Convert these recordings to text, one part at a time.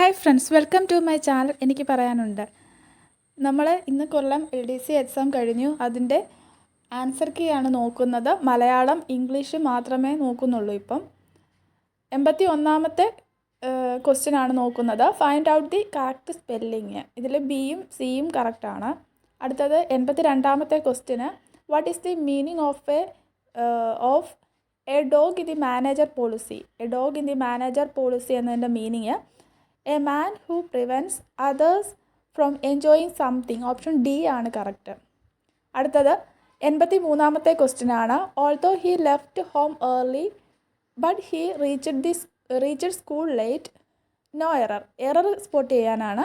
Hi friends welcome to my channel എനിക്ക് പറയാനുണ്ട്. നമ്മൾ ഇന്ന് Kollam L D C exam കഴിഞ്ഞു. അതിന്റെ ആൻസർ കീ ആണ് നോക്കുന്നത്. മലയാളം ഇംഗ്ലീഷ് മാത്രമേ നോക്കുന്നുള്ളൂ ഇപ്പം. എൺപത്തി ഒന്നാമത്തെ ക്വസ്റ്റ്യൻ ആണ് നോക്കുന്നത്. Find out the correct spelling ഇതിൽ ബിയും സിയും കറക്റ്റാണ് അടുത്തത് എൺപത്തി രണ്ടാമത്തെ question what is the meaning of a of a dog in the manager policy a dog in the manager policy എന്നതിന്റെ meaning a man who prevents others from enjoying something option D ആണ് correct അടുത്തത് എൺപത്തി മൂന്നാമത്തെ question ആണ്. Although he left home early but he reached the reached school late no error error spot ചെയ്യാനാണ്.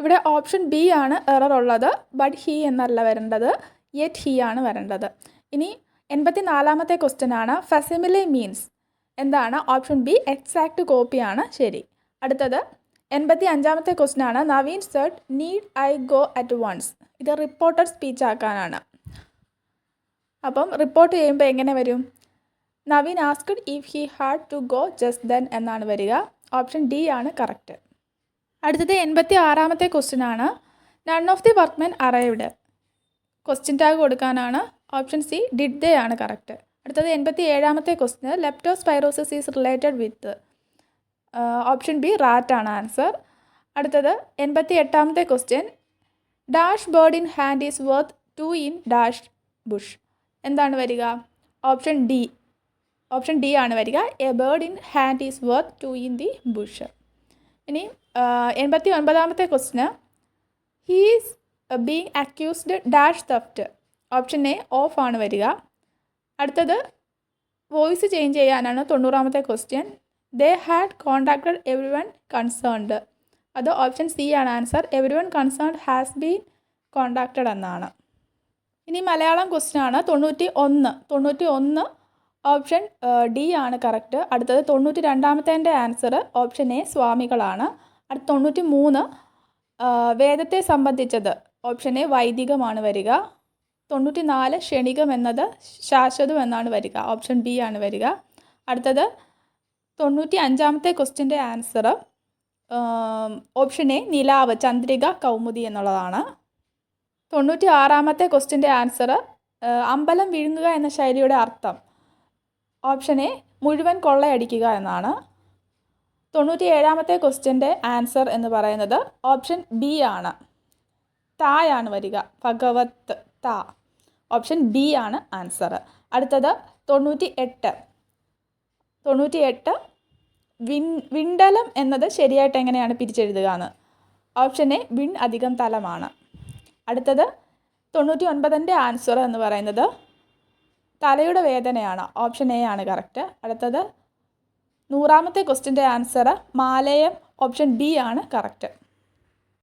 ഇവിടെ option B ആണ് error ഉള്ളത്. But he എന്നല്ല വരേണ്ടത്. യെറ്റ് ഹി ആണ് വരേണ്ടത്. ഇനി എൺപത്തി നാലാമത്തെ ക്വസ്റ്റ്യൻ ആണ്. ഫെസിമിലി മീൻസ് എന്താണ്? ഓപ്ഷൻ ബി എക്സാക്റ്റ് കോപ്പിയാണ് ശരി. അടുത്തത് എൺപത്തി അഞ്ചാമത്തെ ക്വസ്റ്റ്യൻ ആണ് Naveen said need I go at once ഇത് റിപ്പോർട്ടഡ് സ്പീച്ച് ആക്കാനാണ്. അപ്പം റിപ്പോർട്ട് ചെയ്യുമ്പോൾ എങ്ങനെ വരും? Naveen asked if he had to go just then എന്നാണ് വരിക. ഓപ്ഷൻ ഡി ആണ് കറക്റ്റ് അടുത്തത് എൺപത്തി ആറാമത്തെ ക്വസ്റ്റ്യൻ ആണ് none of the workmen arrived question tag കൊടുക്കാനാണ്. ഓപ്ഷൻ സി ഡിഡ് ദേ ആണ് കറക്റ്റ് അടുത്തത് എൺപത്തി ഏഴാമത്തെ question leptospirosis is related with option B rat ആണ് ആൻസർ അടുത്തത് എൺപത്തി എട്ടാമത്തെ question dash bird in hand is worth two in dash bush എന്താണ് വരിക? ഓപ്ഷൻ ഡി ഓപ്ഷൻ ഡി ആണ് വരിക. A bird in hand is worth two in the bush ഇനി എൺപത്തി ഒൻപതാമത്തെ ക്വസ്റ്റിന് he's being accused dash theft option A of ആണ് വരിക. അടുത്തത് വോയിസ് ചേഞ്ച് ചെയ്യാനാണ് തൊണ്ണൂറാമത്തെ question they had contacted everyone concerned അത് ഓപ്ഷൻ സി ആണ് answer everyone concerned has been contacted എന്നാണ്. ഇനി മലയാളം ക്വസ്റ്റ്യൻ ആണ്. തൊണ്ണൂറ്റി ഒന്ന് തൊണ്ണൂറ്റി ഒന്ന് ഓപ്ഷൻ ഡി ആണ് കറക്റ്റ് അടുത്തത് തൊണ്ണൂറ്റി രണ്ടാമത്തേന്റെ ആൻസർ ഓപ്ഷൻ എ സ്വാമികളാണ്. അടുത്ത തൊണ്ണൂറ്റി മൂന്ന് വേദത്തെ സംബന്ധിച്ചത് ഓപ്ഷൻ എ വൈദികമാണ് വരിക. തൊണ്ണൂറ്റി നാല് ക്ഷണികം എന്നത് ശാശ്വതം എന്നാണ് വരിക. ഓപ്ഷൻ ബി ആണ് വരിക. അടുത്തത് തൊണ്ണൂറ്റി അഞ്ചാമത്തെ ക്വസ്റ്റ്യന്റെ ആൻസർ ഓപ്ഷൻ എ നിലാവ് ചന്ദ്രിക കൗമുദി എന്നുള്ളതാണ്. തൊണ്ണൂറ്റി ആറാമത്തെ ക്വസ്റ്റ്യന്റെ ആൻസർ അമ്പലം വിഴുങ്ങുക എന്ന ശൈലിയുടെ അർത്ഥം. ഓപ്ഷൻ എ മുഴുവൻ കൊള്ളയടിക്കുക എന്നാണ്. തൊണ്ണൂറ്റി ഏഴാമത്തെ ക്വസ്റ്റ്യന്റെ ആൻസർ എന്ന് പറയുന്നത് ഓപ്ഷൻ ബി ആണ്. തായാണ് വരിക ഭഗവത് താ. ഓപ്ഷൻ ബി ആണ് ആൻസർ അടുത്തത് തൊണ്ണൂറ്റി എട്ട് തൊണ്ണൂറ്റി എട്ട് വിൻ വിണ്ടലം എന്നത് ശരിയായിട്ട് എങ്ങനെയാണ് പിരിച്ചെഴുതുക എന്ന്? ഓപ്ഷൻ എ വിൺ അധികം തലമാണ്. അടുത്തത് തൊണ്ണൂറ്റി ഒൻപതിന്റെ ആൻസർ എന്ന് പറയുന്നത് തലയുടെ വേദനയാണ്. ഓപ്ഷൻ എ ആണ് കറക്റ്റ്. അടുത്തത് നൂറാമത്തെ ക്വസ്റ്റിന്റെ ആൻസർ മാലയം. ഓപ്ഷൻ ബി ആണ് കറക്റ്റ്.